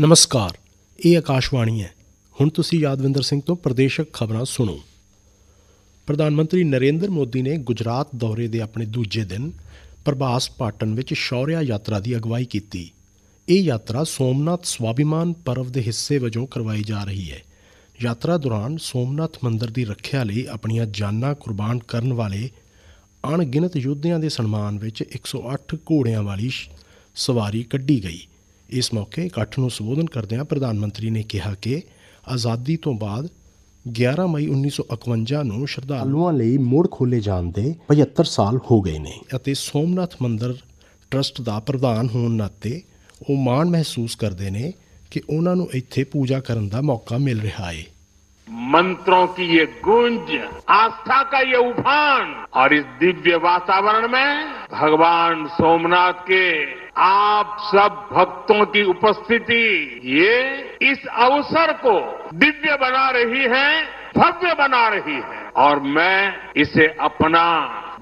ਨਮਸਕਾਰ, ਇਹ ਆਕਾਸ਼ਵਾਣੀ ਹੈ। ਹੁਣ ਤੁਸੀਂ ਯਾਦਵਿੰਦਰ ਸਿੰਘ ਤੋਂ ਪ੍ਰਦੇਸ਼ਕ ਖਬਰਾਂ ਸੁਣੋ। ਪ੍ਰਧਾਨ ਮੰਤਰੀ ਨਰਿੰਦਰ ਮੋਦੀ ਨੇ ਗੁਜਰਾਤ ਦੌਰੇ ਦੇ ਆਪਣੇ ਦੂਜੇ ਦਿਨ ਪ੍ਰਭਾਸ ਪਾਟਨ ਵਿੱਚ ਸ਼ੌਰਿਆ ਯਾਤਰਾ ਦੀ ਅਗਵਾਈ ਕੀਤੀ। ਇਹ ਯਾਤਰਾ ਸੋਮਨਾਥ ਸਵਾਭਿਮਾਨ ਪਰਵ ਦੇ ਹਿੱਸੇ ਵਜੋਂ ਕਰਵਾਈ ਜਾ ਰਹੀ ਹੈ। ਯਾਤਰਾ ਦੌਰਾਨ ਸੋਮਨਾਥ ਮੰਦਰ ਦੀ ਰੱਖਿਆ ਲਈ ਆਪਣੀਆਂ ਜਾਨਾਂ ਕੁਰਬਾਨ ਕਰਨ ਵਾਲੇ ਅਣਗਿਣਤ ਯੋਧਿਆਂ ਦੇ ਸਨਮਾਨ ਵਿੱਚ 108 ਘੋੜਿਆਂ ਵਾਲੀ ਸਵਾਰੀ ਕੱਢੀ ਗਈ। ਇਸ ਮੌਕੇ ਇਕੱਠ ਨੂੰ ਸੰਬੋਧਨ ਕਰਦਿਆਂ ਪ੍ਰਧਾਨ ਮੰਤਰੀ ਨੇ ਕਿਹਾ ਕਿ ਆਜ਼ਾਦੀ ਤੋਂ ਬਾਅਦ 11 ਮਈ 1951 ਨੂੰ ਸ਼ਰਧਾਲੂਆਂ ਲਈ ਮੁੜ ਖੋਲੇ ਜਾਣ ਦੇ 75 ਸਾਲ ਹੋ ਗਏ ਨੇ। ਅਤੇ ਸੋਮਨਾਥ ਮੰਦਿਰ ਟਰਸਟ ਦਾ ਪ੍ਰਧਾਨ ਹੋਣ ਨਾਤੇ ਉਹ ਮਾਣ ਮਹਿਸੂਸ ਕਰਦੇ ਨੇ ਕਿ ਉਹਨਾਂ ਨੂੰ ਇੱਥੇ ਪੂਜਾ ਕਰਨ ਦਾ ਮੌਕਾ ਮਿਲ ਰਿਹਾ ਹੈ मंत्रों की ये गूंज, आस्था का ये उफान, और इस दिव्य वातावरण में भगवान सोमनाथ के आप सब भक्तों की उपस्थिति, ये इस अवसर को दिव्य बना रही है, भव्य बना रही है। और मैं इसे अपना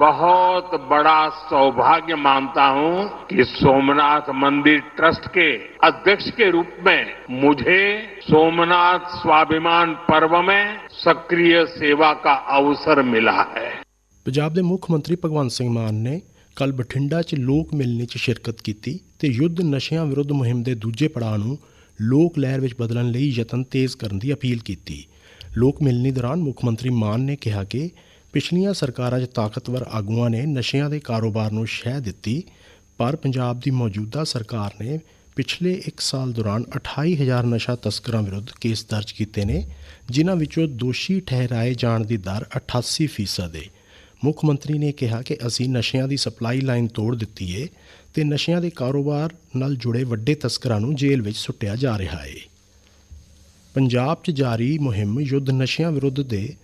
बहुत बड़ा सौभाग्य मानता हूं कि सोमनाथ मंदिर ट्रस्ट के अध्यक्ष के रूप में मुझे सोमनाथ स्वाभिमान पर्व में सक्रिय सेवा का अवसर मिला है ਪੰਜਾਬ ਦੇ ਮੁੱਖ ਮੰਤਰੀ ਭਗਵੰਤ ਸਿੰਘ ਮਾਨ ਨੇ ਕੱਲ ਬਠਿੰਡਾ 'ਚ ਲੋਕ ਮਿਲਣੀ 'ਚ ਸ਼ਿਰਕਤ ਕੀਤੀ ਤੇ ਯੁੱਧ ਨਸ਼ਿਆਂ ਵਿਰੁੱਧ ਮੁਹਿੰਮ ਦੇ ਦੂਜੇ ਪੜਾਅ ਨੂੰ ਲੋਕ ਲਹਿਰ ਵਿੱਚ ਬਦਲਣ ਲਈ ਯਤਨ ਤੇਜ਼ ਕਰਨ ਦੀ ਅਪੀਲ ਕੀਤੀ ਲੋਕ ਮਿਲਣੀ ਦੌਰਾਨ ਮੁੱਖ ਮੰਤਰੀ ਮਾਨ ਨੇ ਕਿਹਾ ਕਿ ਪਿਛਲੀਆਂ ਸਰਕਾਰਾਂ 'ਚ ਤਾਕਤਵਰ ਆਗੂਆਂ ਨੇ ਨਸ਼ਿਆਂ ਦੇ ਕਾਰੋਬਾਰ ਨੂੰ ਸ਼ਹਿ ਦਿੱਤੀ, ਪਰ ਪੰਜਾਬ ਦੀ ਮੌਜੂਦਾ ਸਰਕਾਰ ਨੇ ਪਿਛਲੇ 1 ਸਾਲ ਦੌਰਾਨ 28000 ਨਸ਼ਾ ਤਸਕਰਾਂ ਵਿਰੁੱਧ ਕੇਸ ਦਰਜ ਕੀਤੇ ਨੇ, ਜਿਨ੍ਹਾਂ ਵਿੱਚੋਂ ਦੋਸ਼ੀ ਠਹਿਰਾਏ ਜਾਣ ਦੀ ਦਰ 88% ਫੀਸਦ। ਹੈ ਮੁੱਖ ਮੰਤਰੀ ਨੇ ਕਿਹਾ ਕਿ ਅਸੀਂ ਨਸ਼ਿਆਂ ਦੀ ਸਪਲਾਈ ਲਾਈਨ ਤੋੜ ਦਿੱਤੀ ਏ ਤੇ ਨਸ਼ਿਆਂ ਦੇ ਕਾਰੋਬਾਰ ਨਾਲ ਜੁੜੇ ਵੱਡੇ ਤਸਕਰਾਂ ਨੂੰ ਜੇਲ੍ਹ ਵਿੱਚ ਸੁੱਟਿਆ ਜਾ ਰਿਹਾ ਏ। ਪੰਜਾਬ 'ਚ ਜਾਰੀ ਮੁਹਿੰਮ ਯੁੱਧ ਨਸ਼ਿਆਂ ਵਿਰੁੱਧ ਦੇ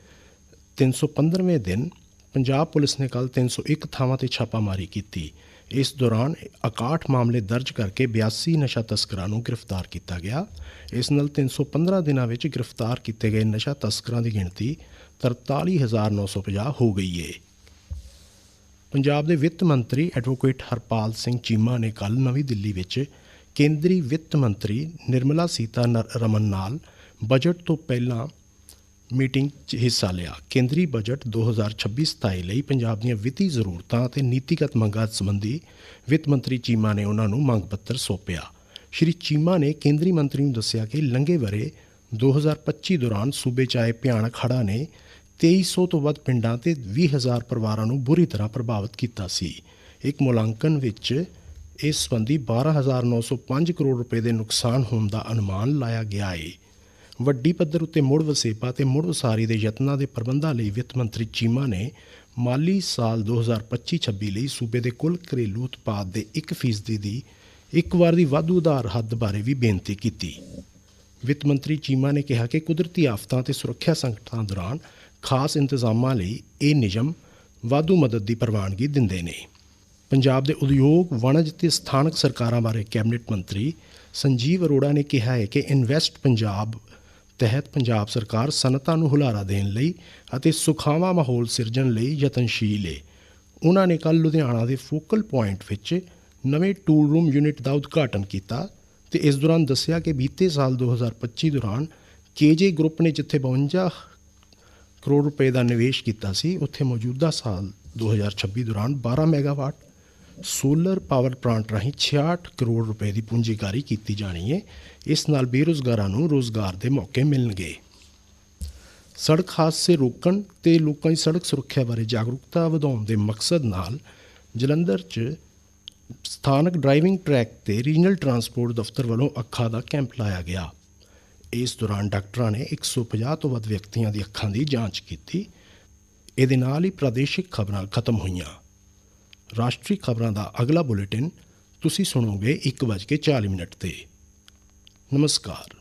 315ਵੇਂ ਦਿਨ ਪੰਜਾਬ ਪੁਲਿਸ ਨੇ ਕੱਲ 301 ਥਾਵਾਂ ਤੇ ਛਾਪਾਮਾਰੀ ਕੀਤੀ। ਇਸ ਦੌਰਾਨ 61 ਮਾਮਲੇ ਦਰਜ ਕਰਕੇ 82 ਨਸ਼ਾ ਤਸਕਰਾਂ ਨੂੰ ਗ੍ਰਿਫਤਾਰ ਕੀਤਾ ਗਿਆ। ਇਸ ਨਾਲ 315 ਦਿਨਾਂ ਵਿੱਚ ਗ੍ਰਿਫਤਾਰ ਕੀਤੇ ਗਏ ਨਸ਼ਾ ਤਸਕਰਾਂ ਦੀ ਗਿਣਤੀ 43950 ਹੋ ਗਈ ਏ। ਪੰਜਾਬ ਦੇ ਵਿੱਤ ਮੰਤਰੀ ਐਡਵੋਕੇਟ ਹਰਪਾਲ ਸਿੰਘ ਚੀਮਾ ਨੇ ਕੱਲ ਨਵੀਂ ਦਿੱਲੀ ਵਿੱਚ ਕੇਂਦਰੀ ਵਿੱਤ ਮੰਤਰੀ ਨਿਰਮਲਾ ਸੀਤਾ ਰਮਨ ਨਾਲ ਬਜਟ ਤੋਂ ਪਹਿਲਾਂ ਮੀਟਿੰਗ 'ਚ ਹਿੱਸਾ ਲਿਆ। ਕੇਂਦਰੀ ਬਜਟ 2026-27 ਲਈ ਪੰਜਾਬ ਦੀਆਂ ਵਿੱਤੀ ਜ਼ਰੂਰਤਾਂ ਅਤੇ ਨੀਤੀਗਤ ਮੰਗਾਂ ਸੰਬੰਧੀ ਵਿੱਤ ਮੰਤਰੀ ਚੀਮਾ ਨੇ ਉਹਨਾਂ ਨੂੰ ਮੰਗ ਪੱਤਰ ਸੌਂਪਿਆ। ਸ਼੍ਰੀ ਚੀਮਾ ਨੇ ਕੇਂਦਰੀ ਮੰਤਰੀ ਨੂੰ ਦੱਸਿਆ ਕਿ ਲੰਘੇ ਵਰੇ 2025 ਦੌਰਾਨ ਸੂਬੇ 'ਚ ਆਏ ਭਿਆਨਕ ਖੜਾ ਨੇ 2300 ਤੋਂ ਵੱਧ ਪਿੰਡਾਂ ਤੇ 20000 ਪਰਿਵਾਰਾਂ ਨੂੰ ਬੁਰੀ ਤਰ੍ਹਾਂ ਪ੍ਰਭਾਵਿਤ ਕੀਤਾ ਸੀ। ਇੱਕ ਮੁਲਾਂਕਣ ਵਿੱਚ ਇਸ ਸੰਬੰਧੀ 12905 ਕਰੋੜ ਰੁਪਏ ਦੇ ਨੁਕਸਾਨ ਹੋਣ ਦਾ ਅਨੁਮਾਨ ਲਾਇਆ ਗਿਆ ਹੈ ਵੱਡੀ ਪੱਧਰ ਉੱਤੇ ਮੁੜ ਵਸੇਪਾ ਤੇ ਮੁੜ ਵਸਾਰੀ ਦੇ ਯਤਨਾਂ ਦੇ ਪ੍ਰਬੰਧਾਂ ਲਈ ਵਿੱਤ ਮੰਤਰੀ ਚੀਮਾ ਨੇ ਮਾਲੀ ਸਾਲ 2025-26 ਲਈ ਸੂਬੇ ਦੇ ਕੁੱਲ ਘਰੇਲੂ ਉਤਪਾਦ ਦੇ 1% ਦੀ ਇੱਕ ਵਾਰ ਦੀ ਵਾਧੂ ਉਧਾਰ ਹੱਦ ਬਾਰੇ ਵੀ ਬੇਨਤੀ ਕੀਤੀ। ਵਿੱਤ ਮੰਤਰੀ ਚੀਮਾ ਨੇ ਕਿਹਾ ਕਿ ਕੁਦਰਤੀ ਆਫਤਾਂ ਤੇ ਸੁਰੱਖਿਆ ਸੰਕਟਾਂ ਦੌਰਾਨ ਖਾਸ ਇੰਤਜ਼ਾਮਾਂ ਲਈ ਇਹ ਨਿਯਮ ਵਾਧੂ ਮਦਦ ਦੀ ਪ੍ਰਵਾਨਗੀ ਦਿੰਦੇ ਨੇ। ਪੰਜਾਬ ਦੇ ਉਦਯੋਗ, ਵਣਜ ਤੇ ਸਥਾਨਕ ਸਰਕਾਰਾਂ ਬਾਰੇ ਕੈਬਨਿਟ ਮੰਤਰੀ ਸੰਜੀਵ ਅਰੋੜਾ ਨੇ ਕਿਹਾ ਹੈ ਕਿ ਇਨਵੈਸਟ ਪੰਜਾਬ ਤਹਿਤ ਪੰਜਾਬ ਸਰਕਾਰ ਸਨਅਤਾਂ ਨੂੰ ਹੁਲਾਰਾ ਦੇਣ ਲਈ ਅਤੇ ਸੁਖਾਵਾਂ ਮਾਹੌਲ ਸਿਰਜਣ ਲਈ ਯਤਨਸ਼ੀਲ ਹੈ ਉਹਨਾਂ ਨੇ ਕੱਲ ਲੁਧਿਆਣਾ ਦੇ ਫੋਕਲ ਪੁਆਇੰਟ ਵਿੱਚ ਨਵੇਂ ਟੂਲ ਰੂਮ ਯੂਨਿਟ ਦਾ ਉਦਘਾਟਨ ਕੀਤਾ ਤੇ ਇਸ ਦੌਰਾਨ ਦੱਸਿਆ ਕਿ ਬੀਤੇ ਸਾਲ 2025 ਦੌਰਾਨ ਕੇਜੇ ਗਰੁੱਪ ਨੇ ਜਿੱਥੇ 52 ਕਰੋੜ ਰੁਪਏ ਦਾ ਨਿਵੇਸ਼ ਕੀਤਾ ਸੀ, ਉੱਥੇ ਮੌਜੂਦਾ ਸਾਲ 2026 ਦੌਰਾਨ 12 ਮੈਗਾਵਾਟ ਸੋਲਰ ਪਾਵਰ ਪਲਾਂਟ ਰਾਹੀਂ 66 ਕਰੋੜ ਰੁਪਏ ਦੀ ਪੂੰਜੀਕਾਰੀ ਕੀਤੀ ਜਾਣੀ ਹੈ ਇਸ ਨਾਲ ਬੇਰੁਜ਼ਗਾਰਾਂ ਨੂੰ ਰੋਜ਼ਗਾਰ ਦੇ ਮੌਕੇ ਮਿਲਣਗੇ। ਸੜਕ ਹਾਦਸੇ ਰੋਕਣ ਤੇ ਲੋਕਾਂ ਦੀ ਸੜਕ ਸੁਰੱਖਿਆ ਬਾਰੇ ਜਾਗਰੂਕਤਾ ਵਧਾਉਣ ਦੇ ਮਕਸਦ ਨਾਲ ਜਲੰਧਰ 'ਚ ਸਥਾਨਕ ਡਰਾਈਵਿੰਗ ਟਰੈਕ ਤੇ ਰੀਜਨਲ ਟਰਾਂਸਪੋਰਟ ਦਫ਼ਤਰ ਵੱਲੋਂ ਅੱਖਾਂ ਦਾ ਕੈਂਪ ਲਾਇਆ ਗਿਆ। ਇਸ ਦੌਰਾਨ ਡਾਕਟਰਾਂ ਨੇ 150 ਤੋਂ ਵੱਧ ਵਿਅਕਤੀਆਂ ਦੀ ਅੱਖਾਂ ਦੀ ਜਾਂਚ ਕੀਤੀ। ਇਹਦੇ ਨਾਲ ਹੀ ਪ੍ਰਾਦੇਸ਼ਿਕ ਖਬਰਾਂ ਖਤਮ ਹੋਈਆਂ। ਰਾਸ਼ਟਰੀ ਖਬਰਾਂ ਦਾ ਅਗਲਾ ਬੁਲੇਟਿਨ ਤੁਸੀਂ ਸੁਣੋਗੇ 1:40 ਮਿੰਟ ਤੇ। ਨਮਸਕਾਰ।